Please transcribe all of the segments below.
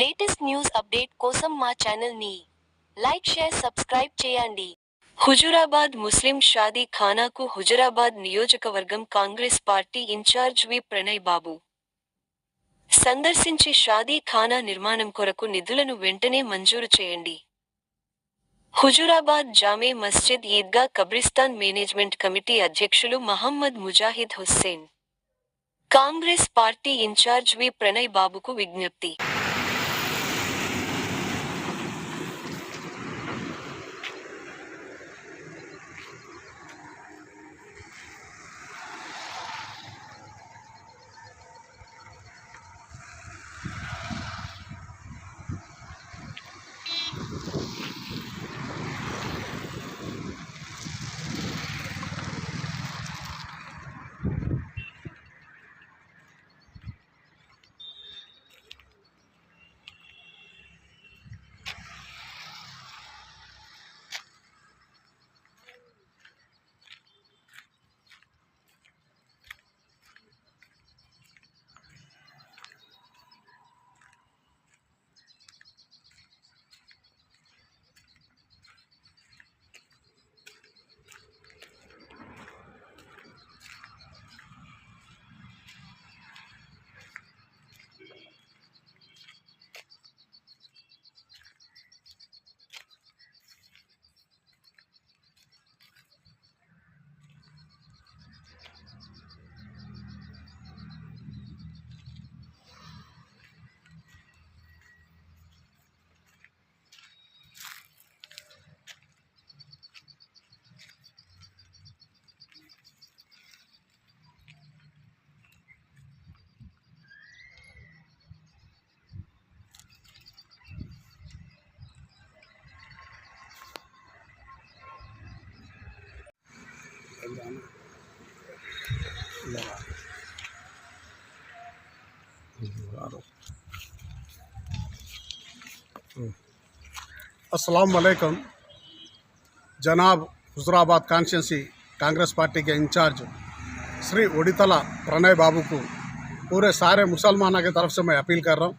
Latest news update కోసం మా ఛానల్ని లైక్ షేర్ సబ్స్క్రైబ్ చేయండి. హుజురాబాద్ ముస్లిం షాదీ ఖానాకు హుజురాబాద్ నియోజకవర్గం Congress party incharge V Pranay Babu. సందర్శించి షాదీ ఖానా నిర్మాణం కొరకు నిధులను వెంటనే మంజూరు చేయండి. హుజురాబాద్ జామే మస్జిద్ ఈద్గా కబ్రిస్తాన్ మేనేజ్మెంట్ కమిటీ అధ్యక్షులు Mohammed Mujahid Hussain. Congress party incharge V Pranay బాబుకు విజ్ఞప్తి. अस्सलाम वालेकुम जनाब हुजराबाद कॉन्स्टिट्यूंसी कांग्रेस पार्टी के इंचार्ज श्री उड़ीतला प्रणय बाबू को पूरे सारे मुसलमानों के तरफ़ से मैं अपील कर रहा हूँ।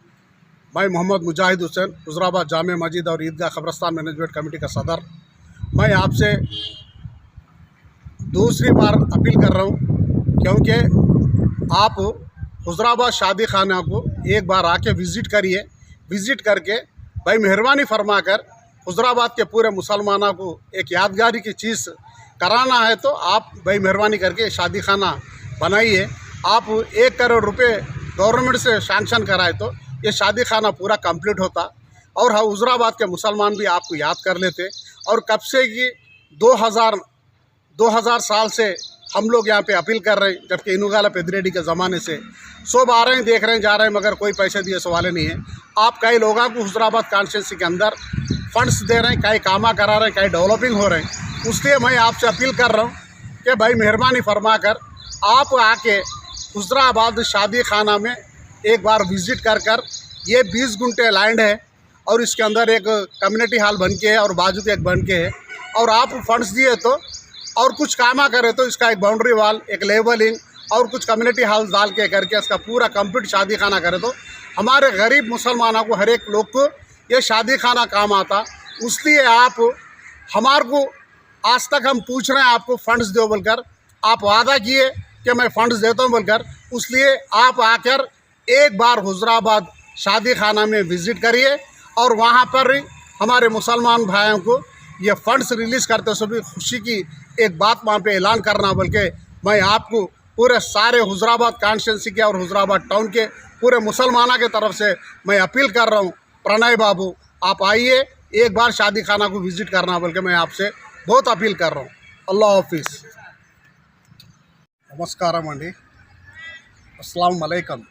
मैं मोहम्मद मुजाहिद हुसैन हुजराबाद जाम मस्जिद और ईदगाह कब्रस्तान मैनेजमेंट कमेटी का सदर। मैं आपसे दूसरी बार अपील कर रहा हूँ, क्योंकि आप हुजराबाद शादी खाना को एक बार आके विज़िट करिए। विज़िट करके भाई मेहरबानी फरमा कर हुजराबाद के पूरे मुसलमानों को एक यादगारी की चीज़ कराना है तो आप भाई मेहरबानी करके शादी खाना बनाइए। आप एक करोड़ रुपए गवर्नमेंट से सैंक्शन कराए तो ये शादी खाना पूरा कंप्लीट होता। और हाँ हुजराबाद के मुसलमान भी आपको याद कर लेते। और कब से कि 2000 2000 साल से हम लोग यहाँ पे अपील कर रहे हैं, जबकि इनुगाला पेदरेडी के ज़माने से। सब आ रहे हैं, देख रहे हैं, जा रहे हैं, मगर कोई पैसे दिए सवाल नहीं है। आप कई लोगों को हुजराबाद कॉन्स्टिट्यूंसी के अंदर फंड्स दे रहे हैं, कई कामा करा रहे हैं, कई डेवलपिंग हो रहे हैं। उसलिए मैं आपसे अपील कर रहा हूँ कि भाई मेहरबानी फरमा कर आप आके हुजराबाद शादी खाना में एक बार विज़िट कर कर, ये बीस घंटे लैंड है और इसके अंदर एक कम्युनिटी हॉल बन के है और बाजू के एक बन के है। और आप फंड्स दिए तो और कुछ कामा करे तो इसका एक बाउंड्री वाल एक लेबलिंग और कुछ कम्युनिटी हॉल डाल के करके इसका पूरा कंप्लीट शादी खाना करे तो हमारे गरीब मुसलमानों को हर एक लोग को ये शादी खाना काम आता। इसलिए आप हमारे को आज तक हम पूछ रहे हैं, आपको फंड्स दो बोलकर। आप वादा किए कि मैं फंड्स देता हूँ बोलकर। इसलिए आप आकर एक बार हुजराबाद शादी खाना में विज़िट करिए और वहाँ पर हमारे मुसलमान भाइयों को ये फंड्स रिलीज़ करते सभी खुशी की एक बात वहाँ पे ऐलान करना बोल के मैं आपको पूरे सारे हुजराबाद कॉन्स्टिट्यूंसी के और हुजराबाद टाउन के पूरे मुसलमानों की तरफ से मैं अपील कर रहा हूँ प्रणय बाबू आप आइए एक बार शादी खाना को विज़िट करना बोल के मैं आपसे बहुत अपील कर रहा हूँ अल्लाह हाफिज़ నమస్కారం అండి అస్సలం వలైకం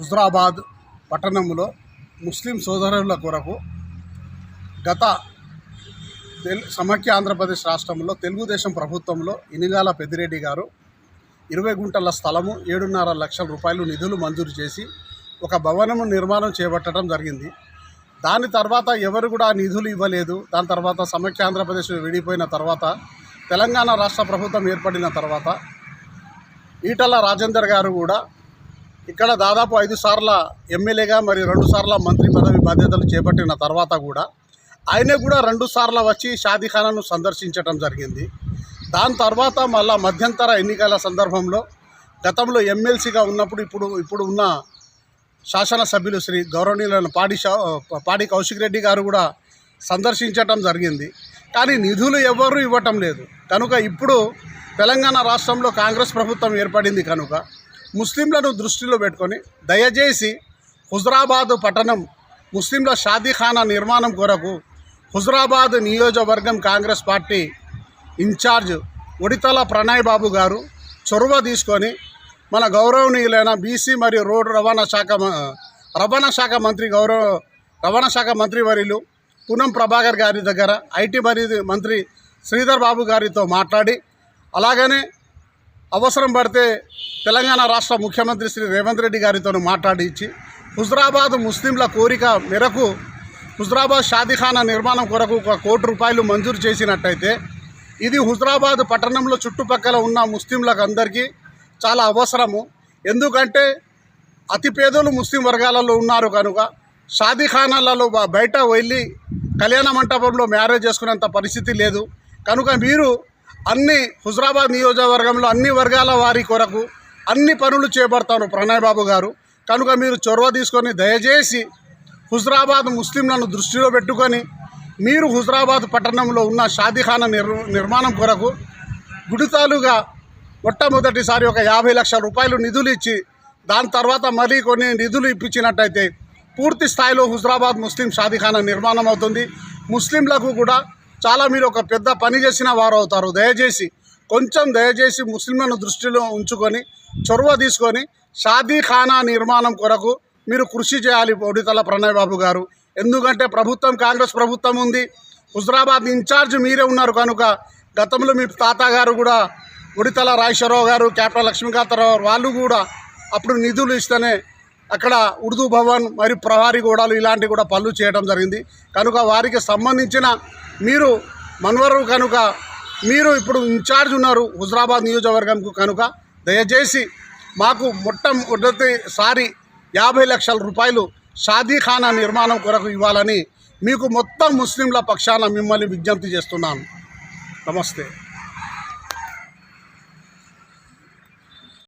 హుజరాబాద్ పట్టణంలో ముస్లిం సోదరుల కొరకు గత తెల్ సమాఖ్య ఆంధ్రప్రదేశ్ రాష్ట్రంలో తెలుగుదేశం ప్రభుత్వంలో ఇనిగాల పెద్దిరెడ్డి గారు ఇరవై గుంటల స్థలము ఏడున్నర లక్షల రూపాయలు నిధులు మంజూరు చేసి ఒక భవనము నిర్మాణం చేపట్టడం జరిగింది. దాని తర్వాత ఎవరు కూడా నిధులు ఇవ్వలేదు. దాని తర్వాత సమాఖ్య ఆంధ్రప్రదేశ్ విడిపోయిన తర్వాత తెలంగాణ రాష్ట్ర ప్రభుత్వం ఏర్పడిన తర్వాత ఈటల రాజేందర్ గారు కూడా ఇక్కడ దాదాపు ఐదు సార్ల ఎమ్మెల్యేగా మరియు రెండు సార్ల మంత్రి పదవి బాధ్యతలు చేపట్టిన తర్వాత కూడా ఆయనే కూడా రెండు సార్లు వచ్చి షాదీఖానాను సందర్శించడం జరిగింది. దాని తర్వాత మళ్ళా మధ్యంతర ఎన్నికల సందర్భంలో గతంలో ఎమ్మెల్సీగా ఉన్నప్పుడు ఇప్పుడు ఇప్పుడు ఉన్న శాసనసభ్యులు శ్రీ గౌరవనీయులైన పాడి పాడి కౌశిక్ రెడ్డి గారు కూడా సందర్శించటం జరిగింది. కానీ నిధులు ఎవరు ఇవ్వటం లేదు. కనుక ఇప్పుడు తెలంగాణ రాష్ట్రంలో కాంగ్రెస్ ప్రభుత్వం ఏర్పడింది కనుక ముస్లింలను దృష్టిలో పెట్టుకొని దయచేసి హుజరాబాదు పట్టణం ముస్లింల షాదీఖానా నిర్మాణం కొరకు హుజరాబాద్ నియోజకవర్గం కాంగ్రెస్ పార్టీ ఇన్ఛార్జ్ ఉడితల ప్రణయ్ బాబు గారు చొరవ తీసుకొని మన గౌరవనీయులైన బీసీ మరియు రోడ్డు రవాణా శాఖ రవాణా శాఖ మంత్రి గౌరవ రవాణా శాఖ మంత్రి వర్యులు పూనం ప్రభాకర్ గారి దగ్గర ఐటీ మరియు మంత్రి శ్రీధర్ బాబు గారితో మాట్లాడి అలాగనే అవసరం పడితే తెలంగాణ రాష్ట్ర ముఖ్యమంత్రి శ్రీ రేవంత్ రెడ్డి గారితో మాట్లాడించి హుజరాబాద్ ముస్లింల కోరిక మేరకు హుజరాబాద్ షాదీఖానా నిర్మాణం కొరకు ఒక కోటి రూపాయలు మంజూరు చేసినట్టయితే ఇది హుజరాబాద్ పట్టణంలో చుట్టుపక్కల ఉన్న ముస్లింలకు అందరికీ చాలా అవసరము. ఎందుకంటే అతి పేదలు ముస్లిం వర్గాలలో ఉన్నారు కనుక షాదీఖానాలలో బయట వెళ్ళి కళ్యాణ మంటపంలో మ్యారేజ్ చేసుకునేంత పరిస్థితి లేదు. కనుక మీరు అన్ని హుజరాబాద్ నియోజకవర్గంలో అన్ని వర్గాల వారి కొరకు అన్ని పనులు చేపడతారు ప్రణయ్ బాబు గారు. కనుక మీరు చొరవ తీసుకొని దయచేసి హుజరాబాద్ ముస్లింలను దృష్టిలో పెట్టుకొని మీరు హుజరాబాద్ పట్టణంలో ఉన్న షాదీఖానా నిర్ నిర్మాణం కొరకు గుడితాలుగా మొట్టమొదటిసారి ఒక యాభై లక్షల రూపాయలు నిధులు ఇచ్చి దాని తర్వాత మరీ కొన్ని నిధులు ఇప్పించినట్టయితే పూర్తి స్థాయిలో హుజరాబాద్ ముస్లిం షాదీఖానా నిర్మాణం అవుతుంది. ముస్లింలకు కూడా చాలా మీరు ఒక పెద్ద పని చేసిన వారు అవుతారు. దయచేసి కొంచెం దయచేసి ముస్లింలను దృష్టిలో ఉంచుకొని చొరవ తీసుకొని షాదీఖానా నిర్మాణం కొరకు మీరు కృషి చేయాలి ఒడితల ప్రణయ్ బాబు గారు. ఎందుకంటే ప్రభుత్వం కాంగ్రెస్ ప్రభుత్వం ఉంది. హుజరాబాద్ ఇన్ఛార్జ్ మీరే ఉన్నారు కనుక గతంలో మీ తాతగారు కూడా ఉడితల రాజేశ్వరరావు గారు క్యాప్టెన్ లక్ష్మీకాంతరావు వాళ్ళు కూడా అప్పుడు నిధులు ఇస్తేనే అక్కడ ఉర్దూ భవన్ మరియు ప్రహారీ గోడలు ఇలాంటివి కూడా పనులు చేయడం జరిగింది. కనుక వారికి సంబంధించిన మీరు మన్వరు కనుక మీరు ఇప్పుడు ఇన్ఛార్జ్ ఉన్నారు హుజరాబాద్ నియోజకవర్గంకు కనుక దయచేసి మాకు మొట్టమొదటిసారి యాభై లక్షల రూపాయలు షాదీఖానా నిర్మాణం కొరకు ఇవ్వాలని మీకు మొత్తం ముస్లింల పక్షాన మిమ్మల్ని విజ్ఞప్తి చేస్తున్నాను. నమస్తే.